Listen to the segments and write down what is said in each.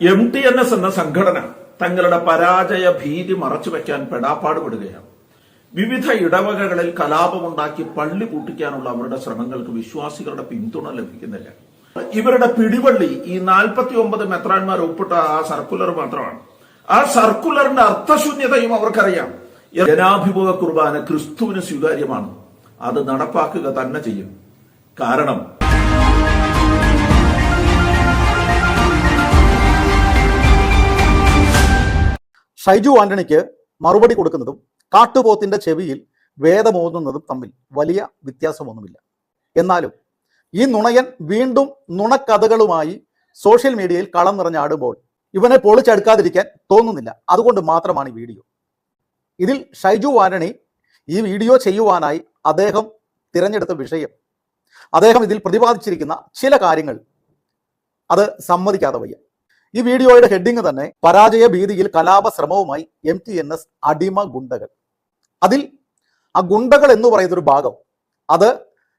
M T N S എന്ന സംഘടന തങ്ങളുടെ പരാജയ ഭീതി മറച്ചു വയ്ക്കാൻ പെടാപ്പാടുപെടുകയാണ്. വിവിധ ഇടവകകളിൽ കലാപമുണ്ടാക്കി പള്ളി പൂട്ടിക്കാനുള്ള അവരുടെ ശ്രമങ്ങൾക്ക് വിശ്വാസികളുടെ പിന്തുണ ലഭിക്കുന്നില്ല. ഇവരുടെ പിടിവള്ളി ഈ നാൽപ്പത്തി ഒമ്പത് മെത്രാന്മാർ ഒപ്പിട്ട ആ സർക്കുലർ മാത്രമാണ്. ആ സർക്കുലറിന്റെ അർത്ഥശൂന്യതയും അവർക്കറിയാം. ജനാഭിമുഖ കുർബാന ക്രിസ്തുവിന് സ്വീകാര്യമാണ്. അത് നടപ്പാക്കുക തന്നെ ചെയ്യും. കാരണം ഷൈജു ആന്റണിക്ക് മറുപടി കൊടുക്കുന്നതും കാട്ടുപോത്തിന്റെ ചെവിയിൽ വേദമോതുന്നതും തമ്മിൽ വലിയ വ്യത്യാസമൊന്നുമില്ല. എന്നാലും ഈ നുണയൻ വീണ്ടും നുണക്കഥകളുമായി സോഷ്യൽ മീഡിയയിൽ കളം നിറഞ്ഞാടുമ്പോൾ ഇവനെ പൊളിച്ചെടുക്കാതിരിക്കാൻ തോന്നുന്നില്ല. അതുകൊണ്ട് മാത്രമാണ് ഈ വീഡിയോ. ഇതിൽ ഷൈജു ആന്റണി ഈ വീഡിയോ ചെയ്യുവാനായി അദ്ദേഹം തിരഞ്ഞെടുത്ത വിഷയം അദ്ദേഹം ഇതിൽ പ്രതിപാദിച്ചിരിക്കുന്ന ചില കാര്യങ്ങൾ അത് സമ്മതിക്കാതെ വയ്യ. ഈ വീഡിയോയുടെ ഹെഡിങ് തന്നെ പരാജയ ഭീതിയിൽ കലാപ ശ്രമവുമായി എം ടി എൻ എസ് അടിമ ഗുണ്ടകൾ. അതിൽ ആ ഗുണ്ടകൾ എന്ന് പറയുന്ന ഒരു ഭാഗം അത്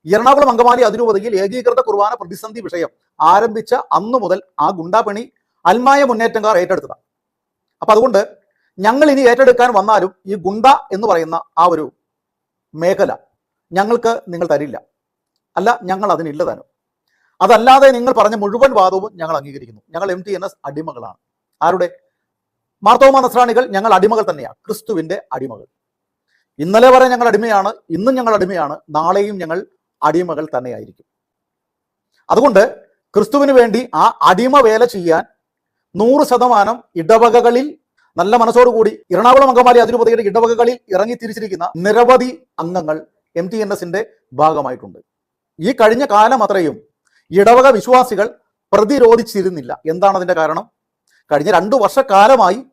എറണാകുളം അങ്കമാലി അതിരൂപതയിൽ ഏകീകൃത കുർബാന പ്രതിസന്ധി വിഷയം ആരംഭിച്ച അന്നു മുതൽ ആ ഗുണ്ടാപണി അൽമായ മുന്നേറ്റംകാർ ഏറ്റെടുത്തതാണ്. അപ്പൊ അതുകൊണ്ട് ഞങ്ങൾ ഇനി ഏറ്റെടുക്കാൻ വന്നാലും ഈ ഗുണ്ട എന്ന് പറയുന്ന ആ ഒരു മേഖല ഞങ്ങൾക്ക് നിങ്ങൾ തരില്ല. അല്ല ഞങ്ങൾ അതിനില്ല താനും. അതല്ലാതെ നിങ്ങൾ പറഞ്ഞ മുഴുവൻ വാദവും ഞങ്ങൾ അംഗീകരിക്കുന്നു. ഞങ്ങൾ എം ടി എൻ എസ് അടിമകളാണ്. ആരുടെ? മാർത്തോമ നസ്രാണികൾ ഞങ്ങൾ അടിമകൾ തന്നെയാണ് ക്രിസ്തുവിന്റെ അടിമകൾ. ഇന്നലെ വരെ ഞങ്ങൾ അടിമയാണ് ഇന്നും ഞങ്ങൾ അടിമയാണ് നാളെയും ഞങ്ങൾ അടിമകൾ തന്നെയായിരിക്കും. അതുകൊണ്ട് ക്രിസ്തുവിന് വേണ്ടി ആ അടിമ വേല ചെയ്യാൻ നൂറ് ശതമാനം ഇടവകകളിൽ നല്ല മനസ്സോടുകൂടി എറണാകുളം അങ്കമാലി അതിരൂപതയുടെ ഇടവകകളിൽ ഇറങ്ങി തിരിച്ചിരിക്കുന്ന നിരവധി അംഗങ്ങൾ എം ടി എൻ എസിന്റെ ഭാഗമായിട്ടുണ്ട്. ഈ കഴിഞ്ഞ കാലം അത്രയും ഇടവക വിശ്വാസികൾ പ്രതിരോധിച്ചിരുന്നില്ല. എന്താണ് അതിന്റെ കാരണം? കഴിഞ്ഞ രണ്ടു വർഷക്കാലമായി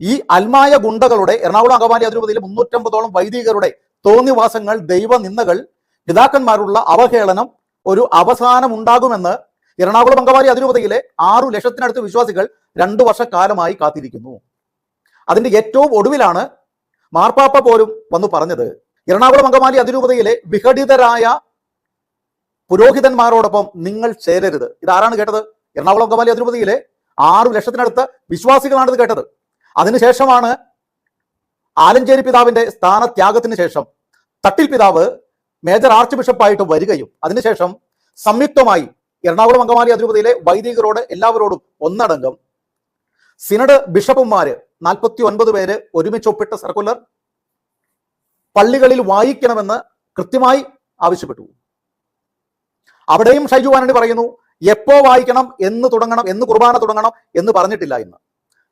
ഈ അൽമായ ഗുണ്ടകളുടെ എറണാകുളം അങ്കമാലി അതിരൂപതയിലെ മുന്നൂറ്റമ്പതോളം വൈദികരുടെ തോന്നിവാസങ്ങൾ ദൈവനിന്ദകൾ പിതാക്കന്മാരുള്ള അവഹേളനം ഒരു അവസാനം ഉണ്ടാകുമെന്ന് എറണാകുളം അങ്കമാലി അതിരൂപതയിലെ ആറു ലക്ഷത്തിനടുത്ത് വിശ്വാസികൾ രണ്ടു വർഷക്കാലമായി കാത്തിരിക്കുന്നു. അതിന്റെ ഏറ്റവും ഒടുവിലാണ് മാർപ്പാപ്പ പോലും വന്നു പറഞ്ഞത്. എറണാകുളം അങ്കമാലി അതിരൂപതയിലെ വിഘടിതരായ പുരോഹിതന്മാരോടൊപ്പം നിങ്ങൾ ചേരരുത്. ഇതാരാണ് കേട്ടത്? എറണാകുളം അങ്കമാലി അതിരുപതിയിലെ ആറു ലക്ഷത്തിനടുത്ത് വിശ്വാസികളാണ് കേട്ടത്. അതിനുശേഷമാണ് ആലഞ്ചേരി പിതാവിന്റെ സ്ഥാനത്യാഗത്തിന് ശേഷം തട്ടിൽ പിതാവ് മേജർ ആർച്ച് ബിഷപ്പായിട്ട് വരികയും അതിനുശേഷം സംയുക്തമായി എറണാകുളം അങ്കമാലി അതിരൂപതയിലെ വൈദികരോട് എല്ലാവരോടും ഒന്നടങ്കം സിനഡ് ബിഷപ്പുമാര് നാൽപ്പത്തി ഒൻപത് പേര് ഒരുമിച്ച് ഒപ്പിട്ട സർക്കുലർ പള്ളികളിൽ വായിക്കണമെന്ന് കൃത്യമായി ആവശ്യപ്പെട്ടു. അവിടെയും ഷൈജു വാനണി പറയുന്നു എപ്പോ വായിക്കണം എന്ന് തുടങ്ങണം എന്ന് കുർബാന തുടങ്ങണം എന്ന് പറഞ്ഞിട്ടില്ല എന്ന്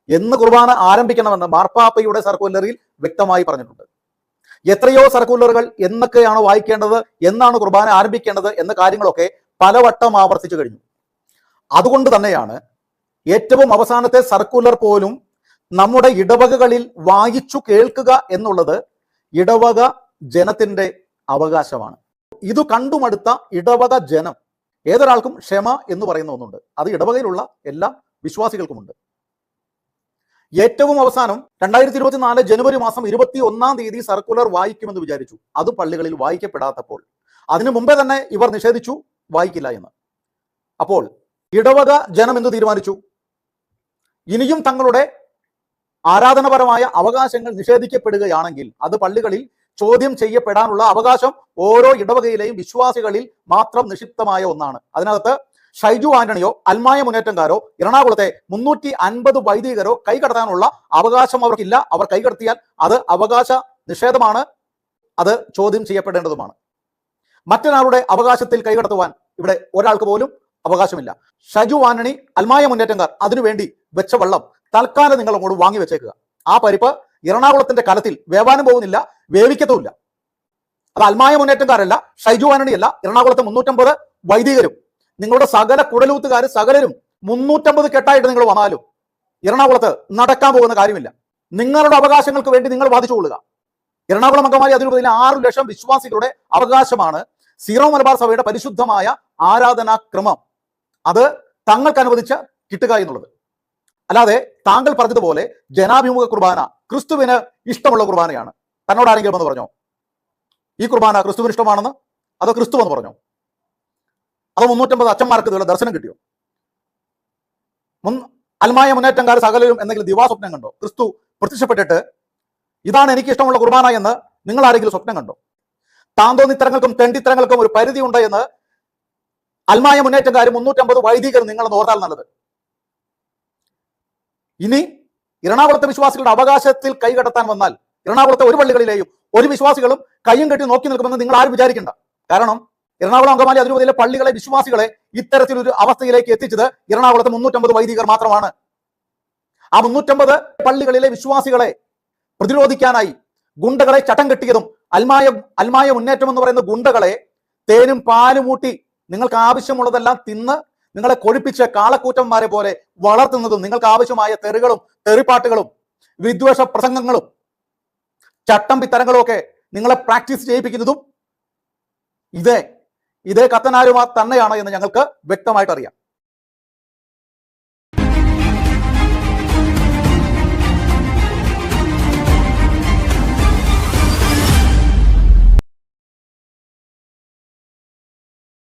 എന്ന് കുർബാന ആരംഭിക്കണമെന്ന് മാർപ്പാപ്പയുടെ സർക്കുലറിൽ വ്യക്തമായി പറഞ്ഞിട്ടുണ്ട്. എത്രയോ സർക്കുലറുകൾ എന്നൊക്കെയാണ് വായിക്കേണ്ടത് എന്നാണ് കുർബാന ആരംഭിക്കേണ്ടത് എന്ന കാര്യങ്ങളൊക്കെ പലവട്ടം ആവർത്തിച്ചു കഴിഞ്ഞു. അതുകൊണ്ട് തന്നെയാണ് ഏറ്റവും അവസാനത്തെ സർക്കുലർ പോലും നമ്മുടെ ഇടവകകളിൽ വായിച്ചു കേൾക്കുക എന്നുള്ളത് ഇടവക ജനത്തിന്റെ അവകാശമാണ്. ഇത് കണ്ടുമടുത്ത ഇടവക ജനം ഏതൊരാൾക്കും ക്ഷമ എന്ന് പറയുന്ന ഒന്നുണ്ട്. അത് ഇടവകയിലുള്ള എല്ലാ വിശ്വാസികൾക്കുമുണ്ട്. ഏറ്റവും അവസാനം രണ്ടായിരത്തി ഇരുപത്തിനാല് ജനുവരി മാസം ഇരുപത്തി ഒന്നാം തീയതി സർക്കുലർ വായിക്കുമെന്ന് വിചാരിച്ചു. അത് പള്ളികളിൽ വായിക്കപ്പെടാത്തപ്പോൾ. അതിനു മുമ്പേ തന്നെ ഇവർ നിഷേധിച്ചു വായിക്കില്ല എന്ന്. അപ്പോൾ ഇടവക ജനം എന്ത് തീരുമാനിച്ചു? ഇനിയും തങ്ങളുടെ ആരാധനപരമായ അവകാശങ്ങൾ നിഷേധിക്കപ്പെടുകയാണെങ്കിൽ അത് പള്ളികളിൽ ചോദ്യം ചെയ്യപ്പെടാനുള്ള അവകാശം ഓരോ ഇടവകയിലെയും വിശ്വാസികളിൽ മാത്രം നിക്ഷിപ്തമായ ഒന്നാണ്. അതിനകത്ത് ഷൈജു ആന്റണിയോ അൽമായ മുന്നേറ്റംകാരോ എറണാകുളത്തെ മുന്നൂറ്റി അൻപത് വൈദികരോ കൈകടത്താനുള്ള അവകാശം അവർക്കില്ല. അവർ കൈകടത്തിയാൽ അത് അവകാശ നിഷേധമാണ്. അത് ചോദ്യം ചെയ്യപ്പെടേണ്ടതുമാണ്. മറ്റൊരാളുടെ അവകാശത്തിൽ കൈകടത്തുവാൻ ഇവിടെ ഒരാൾക്ക് പോലും അവകാശമില്ല. ഷജു ആന്റണി അൽമായ മുന്നേറ്റംകാർ അതിനുവേണ്ടി വെച്ച വെള്ളം തൽക്കാലം നിങ്ങൾ അങ്ങോട്ട് വാങ്ങി വെച്ചേക്കുക ആ പരിപ്പ് എറണാകുളത്തിന്റെ കലത്തിൽ വേവാനും പോകുന്നില്ല. വേവിക്കത്തുമില്ല അത് അൽമായ മുന്നേറ്റക്കാരല്ല ഷൈജു ആനണിയല്ല എറണാകുളത്തെ മുന്നൂറ്റമ്പത് വൈദികരും നിങ്ങളുടെ സകല കുടലൂത്തുകാർ സകലരും മുന്നൂറ്റമ്പത് കെട്ടായിട്ട് നിങ്ങൾ വന്നാലും എറണാകുളത്ത് നടക്കാൻ പോകുന്ന കാര്യമില്ല. നിങ്ങളുടെ അവകാശങ്ങൾക്ക് വേണ്ടി നിങ്ങൾ വാദിച്ചുകൊള്ളുക എറണാകുളം അങ്കമാലി അതിരൂപതയിലെ ആറു ലക്ഷം വിശ്വാസികളുടെ അവകാശമാണ് സീറോ മലബാർ സഭയുടെ പരിശുദ്ധമായ ആരാധനാക്രമം. അത് തങ്ങൾക്ക് അനുവദിച്ച് കിട്ടുക എന്നുള്ളത്. അല്ലാതെ താങ്കൾ പറഞ്ഞതുപോലെ ജനാഭിമുഖ കുർബാന ക്രിസ്തുവിന് ഇഷ്ടമുള്ള കുർബാനയാണ്. തന്നോട് ആരെങ്കിലും എന്ന് പറഞ്ഞോ? ഈ കുർബാന ക്രിസ്തുവിന് ഇഷ്ടമാണെന്ന് അതോ ക്രിസ്തു എന്ന് പറഞ്ഞോ? അതോ മുന്നൂറ്റമ്പത് അച്ഛന്മാർക്ക് ഇതുപോലെ ദർശനം കിട്ടിയോ? മുൻ അൽമായ മുന്നേറ്റംകാർ സകലരും എന്തെങ്കിലും ദിവാസ്വപ്നം കണ്ടോ? ക്രിസ്തു പ്രത്യക്ഷപ്പെട്ടിട്ട് ഇതാണ് എനിക്ക് ഇഷ്ടമുള്ള കുർബാന എന്ന് നിങ്ങൾ ആരെങ്കിലും സ്വപ്നം കണ്ടോ? താന്തോന്നിത്തരങ്ങൾക്കും തെണ്ടിത്തരങ്ങൾക്കും ഒരു പരിധി ഉണ്ട് എന്ന് അൽമായ മുന്നേറ്റക്കാർ മുന്നൂറ്റമ്പത് വൈദികർ നിങ്ങൾ ഓർത്താൽ നല്ലത്. ഇനി എറണാകുളത്തെ വിശ്വാസികളുടെ അവകാശത്തിൽ കൈകടത്താൻ വന്നാൽ എറണാകുളത്തെ ഒരു പള്ളികളിലെയും ഒരു വിശ്വാസികളും കയ്യും കെട്ടി നോക്കി നിൽക്കുമെന്ന് നിങ്ങൾ ആരും വിചാരിക്കണ്ട. കാരണം എറണാകുളം അങ്കമാലി അതിരൂപതയിലെ പള്ളികളെ വിശ്വാസികളെ ഇത്തരത്തിലൊരു അവസ്ഥയിലേക്ക് എത്തിച്ചത് എറണാകുളത്തെ മുന്നൂറ്റമ്പത് വൈദികർ മാത്രമാണ്. ആ മുന്നൂറ്റമ്പത് പള്ളികളിലെ വിശ്വാസികളെ പ്രതിരോധിക്കാനായി ഗുണ്ടകളെ ചട്ടം കെട്ടിയതും അൽമായ അൽമായ മുന്നേറ്റം എന്ന് പറയുന്ന ഗുണ്ടകളെ തേനും പാലും ഊട്ടി നിങ്ങൾക്ക് ആവശ്യമുള്ളതെല്ലാം തിന്ന് നിങ്ങളെ കൊഴിപ്പിച്ച കാളക്കൂറ്റന്മാരെ പോലെ വളർത്തുന്നതും നിങ്ങൾക്ക് ആവശ്യമായ തെറികളും തെറിപ്പാട്ടുകളും വിദ്വേഷ പ്രസംഗങ്ങളും ചട്ടം പിത്തരങ്ങളും ഒക്കെ നിങ്ങളെ പ്രാക്ടീസ് ചെയ്യിപ്പിക്കുന്നതും ഇതേ. ഇതേ കത്തനാരുമാർ തന്നെയാണ് എന്ന് ഞങ്ങൾക്ക് വ്യക്തമായിട്ട് അറിയാം